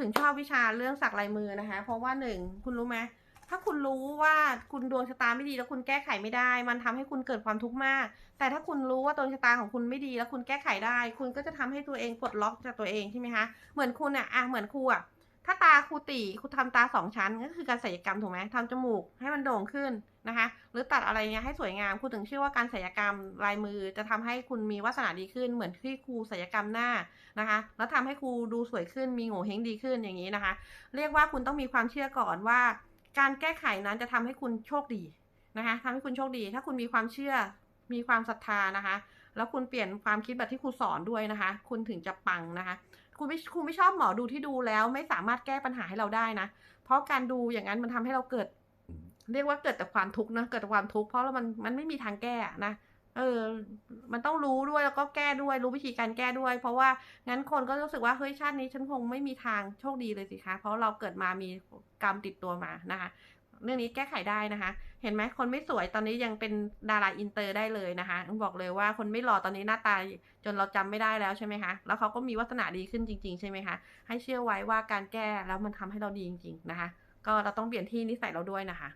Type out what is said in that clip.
ถึงชอบวิชาเรื่องสักลายมือนะคะ เพราะว่าหนึ่งคุณรู้ไหมถ้าคุณรู้ว่าคุณดวงชะตาไม่ดีแล้วคุณแก้ไขไม่ได้ มันทำให้คุณเกิดความทุกข์มาก แต่ถ้าคุณรู้ว่าดวงชะตาของคุณไม่ดีแล้วคุณแก้ไขได้ คุณก็จะทำให้ตัวเองปลดล็อกจากตัวเองใช่ไหมคะ เหมือนคุณอะอะเหมือนครูอะ ถ้าตาครูตีครูทำตาสองชั้นก็คือการศัลยกรรมถูกไหมทำจมูกให้มันโด่งขึ้นนะคะ หรือตัดอะไรเงี้ยให้สวยงามครูถึงเชื่อว่าการศัลยกรรมลายมือจะทำให้คุณมีวาสนาดีขึ้น เหมือนที่ครูศัลยกรรมหน้านะคะ แล้วทำให้ครูดูสวยขึ้นมีโง่เฮงดีขึ้นอย่างนี้นะคะ เรียกว่าคุณต้องมีความเชื่อก่อนว่า การแก้ไขนั้นจะทำให้คุณโชคดีนะคะทำให้คุณโชคดี ถ้าคุณมีความเชื่อมีความศรัทธานะคะ แล้วคุณเปลี่ยนความคิดแบบที่ครูสอนด้วยนะคะ คุณถึงจะปังนะคะคุณไม่คุณไม่ชอบหมอดูที่ดูแล้วไม่สามารถแก้ปัญหาให้เราได้นะ เพราะการดูอย่างนั้นมันทำให้เราเกิด เรียกว่าเกิดแต่ความทุกข์นะเกิดแต่ความทุกข์เพราะเรามันมันไม่มีทางแก้นะเออ มันต้องรู้ด้วยแล้วก็แก้ด้วยรู้วิธีการแก้ด้วย เพราะว่างั้นคนก็รู้สึกว่าเฮ้ยชาตินี้ฉันคงไม่มีทางโชคดีเลยสิคะ เพราะเราเกิดมามีกรรมติดตัวมานะคะ เรื่องนี้แก้ไขได้นะคะ เห็นไหมคนไม่สวยตอนนี้ยังเป็นดาราอินเตอร์ได้เลยนะคะบอกเลยว่าคนไม่หล่อตอนนี้หน้าตาจนเราจำไม่ได้แล้วใช่ไหมคะ แล้วเขาก็มีวาสนาดีขึ้นจริง ๆ ใช่ไหมคะ ให้เชื่อไว้ว่าการแก้แล้วมันทำให้เราดีจริง ๆ นะคะ ก็เราต้องเปลี่ยนที่นิสัยเราด้วยนะคะ